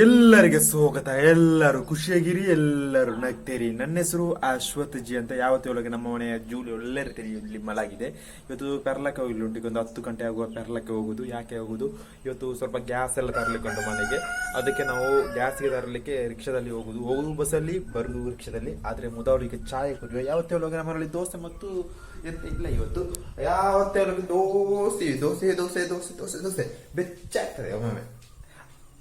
ಚಾನಲ್ಗೆ ಸ್ವಾಗತ, ಎಲ್ಲರೂ ಖುಷಿಯಾಗಿರಿ, ಎಲ್ಲರೂ ನಗ್ತೀರಿ. ನನ್ನ ಹೆಸರು ಅಶ್ವಥ್ ಜಿ ಅಂತ ಯಾವತ್ತೊಳಗೆ ನಮ್ಮ ಮನೆಯ ಜೂಲಿ ಒಳ್ಳೆ ರೀತಿ ಇಲ್ಲಿ ಮಲಗಿದೆ. ಇವತ್ತು ಪೆರ್ಲಕ್ಕೆ ಹೋಗಿಲ್ಲ ಉಂಟು ಒಂದು ಹತ್ತು ಗಂಟೆ ಆಗುವ ಪೆರ್ಲಕ್ಕೆ ಹೋಗುದು, ಯಾಕೆ ಹೋಗುದು? ಇವತ್ತು ಸ್ವಲ್ಪ ಗ್ಯಾಸ್ ಎಲ್ಲ ತರಲಿಕ್ಕೆ ಉಂಟು ಮನೆಗೆ. ಅದಕ್ಕೆ ನಾವು ಗ್ಯಾಸ್ಗೆ ತರಲಿಕ್ಕೆ ರಿಕ್ಷಾದಲ್ಲಿ ಹೋಗುದು. ಹೋಗುದು ಬಸ್ಸಲ್ಲಿ, ಬರುದು ರಿಕ್ಷಾದಲ್ಲಿ. ಆದ್ರೆ ಮುದಾವಳಿಗೆ ಚಾಯ್ ಕುಡಿಯುವ ಯಾವತ್ತೊಳಗೆ ನಮ್ಮಲ್ಲಿ ದೋಸೆ ಮತ್ತು ಇಲ್ಲ ಇವತ್ತು. ಯಾವತ್ತೊಳಗೆ ದೋಸೆ ದೋಸೆ ದೋಸೆ ದೋಸೆ ದೋಸೆ ದೋಸೆ. ಬೆಚ್ಚಾಗ್ತದೆ ಒಮ್ಮೊಮ್ಮೆ.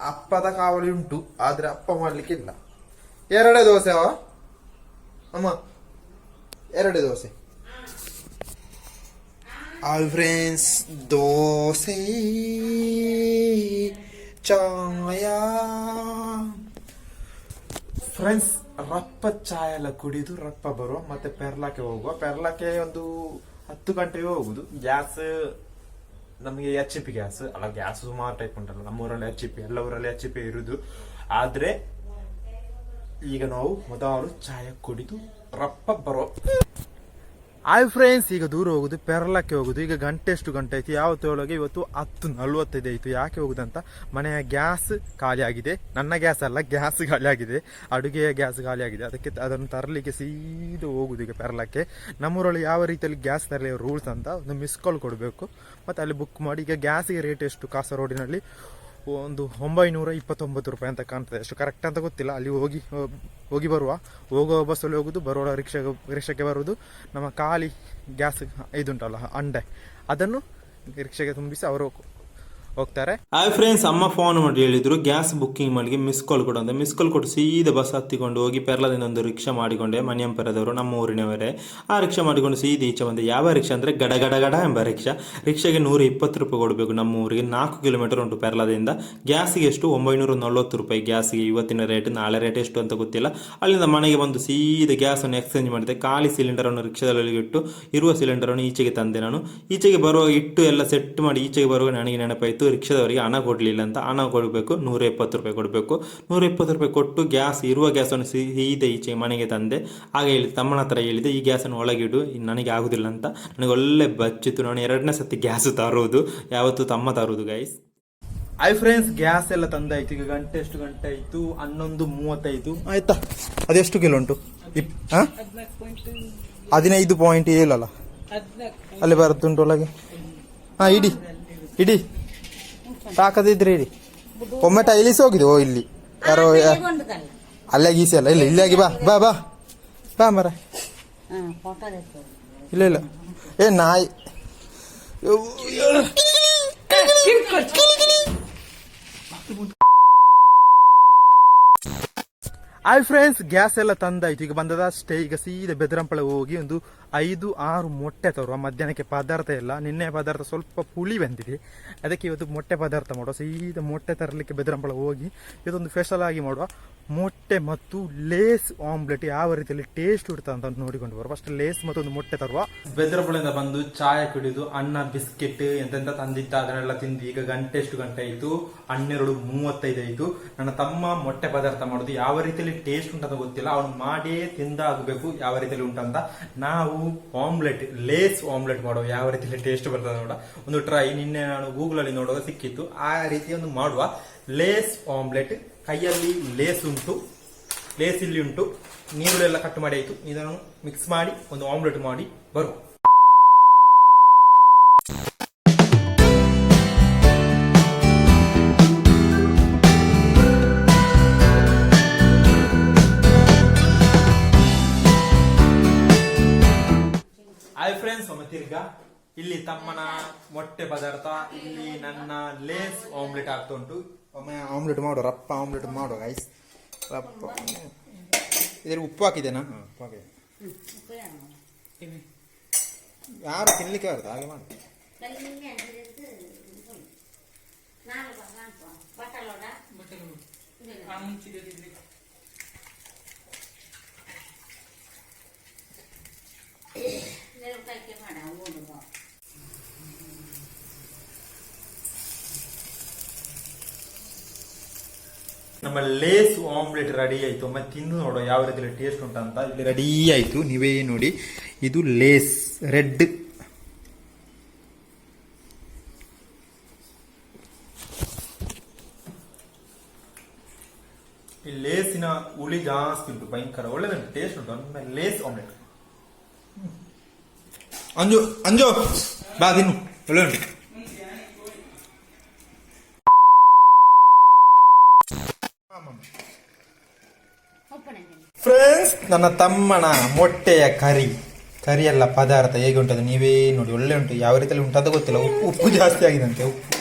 ಅಪ್ಪದ ಕಾವಲಿ ಉಂಟು ಆದ್ರೆ ಅಪ್ಪ ಮಾಡ್ಲಿಕ್ಕೆ ಇಲ್ಲ ಎರಡೇ ದೋಸೆ ಅಮ್ಮ, ಎರಡೇ ದೋಸೆ. ಆಲ್ ಫ್ರೆಂಡ್ಸ್ ದೋಸೆ, ಚಾಯ. ಫ್ರೆಂಡ್ಸ್ ರಪ್ಪ ಚಾಯ ಎಲ್ಲ ಕುಡಿದು ರಪ್ಪ ಬರುವ, ಮತ್ತೆ ಪೆರ್ಲಾಕ್ಕೆ ಹೋಗುವ. ಪೆರ್ಲಾಕ್ಕೆ ಒಂದು ಹತ್ತು ಗಂಟೆಗೆ ಹೋಗುದು ಗ್ಯಾಸ್ ನಮಗೆ ಎಚ್ ಪಿ ಗ್ಯಾಸ್ ಅಲ್ಲ ಗ್ಯಾಸ್ ಸುಮಾರು ಟೈಪ್ ಉಂಟಲ್ಲ ನಮ್ಮೂರಲ್ಲಿ ಎಚ್ ಪಿ ಎಲ್ಲ ಊರಲ್ಲಿ ಎಚ್ ಪಿ ಇರುದು. ಆದ್ರೆ ಈಗ ನಾವು ಮೊದಲು ಚಾಯ ಕುಡಿದು, ರಪ್ಪ ಬರೋ ಹಾಯ್ ಫ್ರೆಂಡ್ಸ್ ಈಗ ದೂರ ಹೋಗುದು, ಪೆರ್ಲಕ್ಕೆ ಹೋಗುದು. ಈಗ ಗಂಟೆ ಎಷ್ಟು ಗಂಟೆ ಆಯ್ತು. ಯಾವತ್ತೊಳಗೆ ಇವತ್ತು ಹತ್ತು ನಲ್ವತ್ತೈದು ಆಯ್ತು. ಯಾಕೆ ಹೋಗುದಂತ ಮನೆಯ ಗ್ಯಾಸ್ ಖಾಲಿ ಆಗಿದೆ. ನನ್ನ ಗ್ಯಾಸ್ ಅಲ್ಲ, ಗ್ಯಾಸ್ ಖಾಲಿ ಆಗಿದೆ. ಅಡುಗೆಯ ಗ್ಯಾಸ್ ಖಾಲಿ ಆಗಿದೆ. ಅದಕ್ಕೆ ಅದನ್ನು ತರಲಿಕ್ಕೆ ಸೀದಾ ಹೋಗುದು ಈಗ ಪೆರ್ಲಕ್ಕೆ. ನಮ್ಮೂರಲ್ಲಿ ಯಾವ ರೀತಿಯಲ್ಲಿ ಗ್ಯಾಸ್ ತರಲಿ ರೂಲ್ಸ್ ಅಂತ ಒಂದು ಮಿಸ್ ಕಾಲ್ ಕೊಡಬೇಕು. ಮತ್ತು ಅಲ್ಲಿ ಬುಕ್ ಮಾಡಿ. ಈಗ ಗ್ಯಾಸಿಗೆ ರೇಟ್ ಎಷ್ಟು? ಕಾಸರಗೋಡಿನಲ್ಲಿ ಒಂದು ಒಂಬೈನೂರ ಇಪ್ಪತ್ತೊಂಬತ್ತು ರೂಪಾಯಿ ಅಂತ ಕಾಣ್ತದೆ. ಅಷ್ಟು ಕರೆಕ್ಟ್ ಅಂತ ಗೊತ್ತಿಲ್ಲ. ಅಲ್ಲಿ ಹೋಗಿ ಹೋಗಿ ಬರುವ. ಹೋಗುವ ಬಸ್ಸಲ್ಲಿ ಹೋಗುದು ಬರೋ ರಿಕ್ಷಾ, ರಿಕ್ಷಾಕ್ಕೆ ಬರುವುದು ನಮ್ಮ ಖಾಲಿ ಗ್ಯಾಸ್ ಇದುಂಟಲ್ಲ ಅಂಡೆ. ಅದನ್ನು ರಿಕ್ಷಾಗೆ ತುಂಬಿಸಿ ಅವರು ಹೋಗ್ತಾರೆ. ಹಾಯ್ ಫ್ರೆಂಡ್ಸ್ ಅಮ್ಮ ಫೋನ್ ಮಾಡಿ ಹೇಳಿದ್ರು ಗ್ಯಾಸ್ ಬುಕ್ಕಿಂಗ್ ಮಾಡಿ ಮಿಸ್ ಕಾಲ್ ಕೊಡು ಅಂತ. ಮಿಸ್ ಕಾಲ್ ಕೊಟ್ಟು ಸೀದಾ ಬಸ್ ಹತ್ತಿಕೊಂಡು ಹೋಗಿ ಪೆರ್ಲದಿಂದ ಒಂದು ರಿಕ್ಷಾ ಮಾಡಿಕೊಂಡೆ. ಮನೆಯಂಪರದವರು, ನಮ್ಮ ಊರಿನವರೇ. ಆ ರಿಕ್ಷಾ ಮಾಡಿಕೊಂಡು ಸೀದಾ ಈಚೆ ಬಂದೆ. ಯಾವ ರಿಕ್ಷಾ ಅಂದ್ರೆ ಗಡ ಗಡ ಗಡ ಎಂಬ ರಿಕ್ಷಾ. ರಿಕ್ಷಾಗೆ ನೂರ ಇಪ್ಪತ್ತು ರೂಪಾಯಿ ಕೊಡಬೇಕು. ನಮ್ಮ ಊರಿಗೆ ನಾಲ್ಕು ಕಿಲೋಮೀಟರ್ ಉಂಟು ಪೆರ್ಲದಿಂದ. ಗ್ಯಾಸ್ಗೆ ಎಷ್ಟು? ಒಂಬೈನೂರ ನಲ್ವತ್ತು ರೂಪಾಯಿ ಗ್ಯಾಸಿಗೆ ಇವತ್ತಿನ ರೇಟ್ ನಾಳೆ ರೇಟ್ ಎಷ್ಟು ಅಂತ ಗೊತ್ತಿಲ್ಲ. ಅಲ್ಲಿಂದ ಮನೆಗೆ ಬಂದು ಸೀದ ಗ್ಯಾಸ್ ಅನ್ನು ಎಕ್ಸ್ಚೇಂಜ್ ಮಾಡಿದೆ. ಖಾಲಿ ಸಿಲಿಂಡರ್ ಅನ್ನು ರಿಕ್ಷಾದಲ್ಲಿ ಇಟ್ಟು, ಇರುವ ಸಿಲಿಂಡರ್ ಅನ್ನು ಈಚೆಗೆ ತಂದೆ ನಾನು. ಈಚೆಗೆ ಬರುವಾಗ ಇಟ್ಟು ಎಲ್ಲ ಸೆಟ್ ಮಾಡಿ, ಈಚೆಗೆ ಬರುವಾಗ ನನಗೆ ನೆನಪಾಯಿತು. ರಿಕ್ಷಾದವರಿಗೆ ಹಣ ಕೊಡಲಿಲ್ಲ ಅಂತ ಹಣ ಕೊಡಬೇಕು ನೂರ ಇಪ್ಪತ್ತು ರೂಪಾಯಿ ಕೊಡಬೇಕು. ನೂರ ಇಪ್ಪತ್ತು ರೂಪಾಯಿ ಕೊಟ್ಟು ಗ್ಯಾಸ್ ಇರುವ ಗ್ಯಾಸನ್ನು ಸೀದೆ ಈಚೆ ಮನೆಗೆ ತಂದೆ. ಆಗ ಹೇಳಿ ತಮ್ಮನ ಹತ್ರ ಹೇಳಿದೆ ಈ ಗ್ಯಾಸನ್ನು ಒಳಗಿಡು ಇನ್ನು ನನಗೆ ಆಗೋದಿಲ್ಲ ಅಂತ. ನನಗೆ ಒಳ್ಳೆ ಬಚ್ಚಿತ್ತು. ನಾನು ಎರಡನೇ ಸತಿ ಗ್ಯಾಸ್ ತರೋದು. ಯಾವತ್ತು ತಮ್ಮ ತರೋದು ಗೈಸ್ ಐ ಫ್ರೆಂಡ್ಸ್ ಗ್ಯಾಸ್ ಎಲ್ಲ ತಂದಾಯ್ತು. ಈಗ ಗಂಟೆ ಎಷ್ಟು ಗಂಟೆ ಆಯ್ತು? ಹನ್ನೊಂದು ಮೂವತ್ತೈದು. ಆಯ್ತಾ? ಅದೆಷ್ಟು ಕಿಲೋ ಉಂಟು? ಇಪ್ ಹಾ? ಹದಿನೈದು ಪಾಯಿಂಟ್ ಏಳಲ್ಲ? ಅಲ್ಲ ಅಲ್ಲಿ ಬರುತ್ತುಂಟು ಒಳಗೆ? ಹಾ ಇಡಿ ಇಡಿ. ತಾಕದಿದ್ರೆ ಹೇಳಿ ಒಮ್ಮೆ ಟೈಲಿಸ್ ಹೋಗಿದೆ ಓ ಇಲ್ಲಿ. ಯಾರೋ ಅಲ್ಲೇ ಗೀಸಿ ಅಲ್ಲ ಇಲ್ಲ ಇಲ್ಲಾಗಿ ಬಾ ಬಾ ಬಾ. ಬಾ ಮರ. ಇಲ್ಲ ಇಲ್ಲ. ಏ ನಾಯಿ. ಹಾಯ್ ಫ್ರೆಂಡ್ಸ್ ಗ್ಯಾಸ್ ಎಲ್ಲ ತಂದಾಯ್ತು. ಈಗ ಬಂದದ ಸ್ಟೇ ಈಗ ಸೀದ ಬೆದರಂಪಳ ಹೋಗಿ ಒಂದು ಐದು, ಆರು ಮೊಟ್ಟೆ ತರುವ. ಮಧ್ಯಾಹ್ನಕ್ಕೆ ಪದಾರ್ಥ ಇಲ್ಲ. ನಿನ್ನೆ ಪದಾರ್ಥ ಸ್ವಲ್ಪ ಪುಳಿ ಬಂದಿದೆ. ಅದಕ್ಕೆ ಇವತ್ತು ಮೊಟ್ಟೆ ಪದಾರ್ಥ ಮಾಡುವ. ಸೀದ ಮೊಟ್ಟೆ ತರಲಿಕ್ಕೆ ಬೆದರಂಪಳ ಹೋಗಿ ಇದೊಂದು ಸ್ಪೆಷಲ್ ಆಗಿ ಮಾಡುವ. ಮೊಟ್ಟೆ ಮತ್ತು ಲೇಸ್ ಆಮ್ಲೆಟ್ ಯಾವ ರೀತಿಯಲ್ಲಿ ಟೇಸ್ಟ್ ಇಡ್ತಾ ಅಂತ ನೋಡಿಕೊಂಡು ಬರುವ. ಫಸ್ಟ್ ಲೇಸ್ ಮತ್ತು ಒಂದು ಮೊಟ್ಟೆ ತರುವ. ಬೆದರಂಪಳಿಂದ ಬಂದು ಚಾಯ ಕುಡಿದು ಅನ್ನ, ಬಿಸ್ಕೆಟ್ ಎಂತೆಂತ ತಂದಿತ್ತ ಅದನ್ನೆಲ್ಲ ತಿಂದು ಈಗ ಗಂಟೆ ಎಷ್ಟು ಗಂಟೆ ಆಯ್ತು. ಹನ್ನೆರಡು ಮೂವತ್ತೈದು ಆಯ್ತು. ನನ್ನ ತಮ್ಮ ಮೊಟ್ಟೆ ಪದಾರ್ಥ ಮಾಡುದು ಯಾವ ರೀತಿಯಲ್ಲಿ ಟೇಸ್ಟ್ ಉಂಟಂತ ಗೊತ್ತಿಲ್ಲ. ಅವನು ಮಾಡೇ ತಿಂದಾಗಬೇಕು ಯಾವ ರೀತಿಯಲ್ಲಿ ಉಂಟಂತ. ನಾವು ಆಮ್ಲೆಟ್ ಲೇಸ್ ಆಮ್ಲೆಟ್ ಮಾಡುವ ಯಾವ ರೀತಿಯಲ್ಲಿ ಟೇಸ್ಟ್ ಬರ್ತದೆ ನೋಡ. ಒಂದು ಟ್ರೈ ನಿನ್ನೆ ನಾನು ಗೂಗಲ್ ಅಲ್ಲಿ ನೋಡುವಾಗ ಸಿಕ್ಕಿತ್ತು. ಆ ರೀತಿ ಒಂದು ಮಾಡುವ. ಲೇಸ್ ಆಮ್ಲೆಟ್ ಕೈಯಲ್ಲಿ ಲೇಸ್ ಉಂಟು. ಲೇಸ್ ಇಲ್ಲಿ ಉಂಟು. ನೀರುಳ್ಳೆಲ್ಲ ಕಟ್ ಮಾಡಿ ಆಯ್ತು. ಇದನ್ನು ಮಿಕ್ಸ್ ಮಾಡಿ, ಒಂದು ಆಮ್ಲೆಟ್ ಮಾಡಿ ಬರುವ. ಒಮ್ಮೆ ತಿರ್ಗಾ ಇಲ್ಲಿ ತಮ್ಮನ ಮೊಟ್ಟೆ ಪದಾರ್ಥ ಇಲ್ಲಿ ನನ್ನ ಲೇಸ್ ಆಮ್ಲೆಟ್ ಆಗ್ತಾ ಉಂಟು ಒಮ್ಮೆ ಆಮ್ಲೆಟ್ ಮಾಡುವ ರಪ್ಪ ಆಮ್ಲೆಟ್ ಮಾಡುವ ಗೈಸ್ ರಪ್ಪ. ಇದರಲ್ಲಿ ಉಪ್ಪು ಹಾಕಿದೆನಾ ಉಪ್ಪು ಹಾಕಿದೆ. ಯಾರು ತಿನ್ಲಿಕ್ಕೆ ಬರ್ತದೆ ಹಾಗೆ ಮಾಡಿ ಅಂಟಿದ್ದು ಇದು. ನಾನು ಬ- ನಾನು ಬ- ಬಟ್ಟಲೋಡ? ಇಲ್ಲ. ನೆರಳು ಕೈಕೆ ಮಾಡ ಓಡು ಬಾ. ನಮ್ಮ ಲೇಸ್ ಆಮ್ಲೆಟ್ ರೆಡಿ ಆಯ್ತು. ಒಮ್ಮೆ ತಿಂದು ನೋಡೋ ಯಾವ ರೀತಿ ಟೇಸ್ಟ್ ಉಂಟಂತ ಇಲ್ಲಿ ರೆಡಿ ಆಯ್ತು. ನೀವೇ ನೋಡಿ. ಇದು ಲೇಸ್, ರೆಡ್. ಈ ಲೇಸಿನ ಹುಳಿ ಜಾಸ್ತಿ ಉಂಟು. ಭಯಂಕರ. ಒಳ್ಳೆದುಂಟು. ಟೇಸ್ಟ್ ಉಂಟು. Lace omelette. ಅಂಜು ಅಂಜು, ಬಾ, ತಿನ್ನು. ಒಳ್ಳೆ ನನ್ನ ತಮ್ಮನ ಮೊಟ್ಟೆಯ ಕರಿ. ಕರಿಯಲ್ಲ ಪದಾರ್ಥ ಹೇಗೆ ಉಂಟದು? ನೀವೇ ನೋಡಿ, ಒಳ್ಳೆ ಉಂಟು. ಯಾವ ರೀತಿಯಲ್ಲಿ ಉಂಟು ಅಂತ ಗೊತ್ತಿಲ್ಲ. ಉಪ್ಪು ಉಪ್ಪು ಜಾಸ್ತಿ ಆಗಿದೆ ಅಂತೆ ಉಪ್ಪು.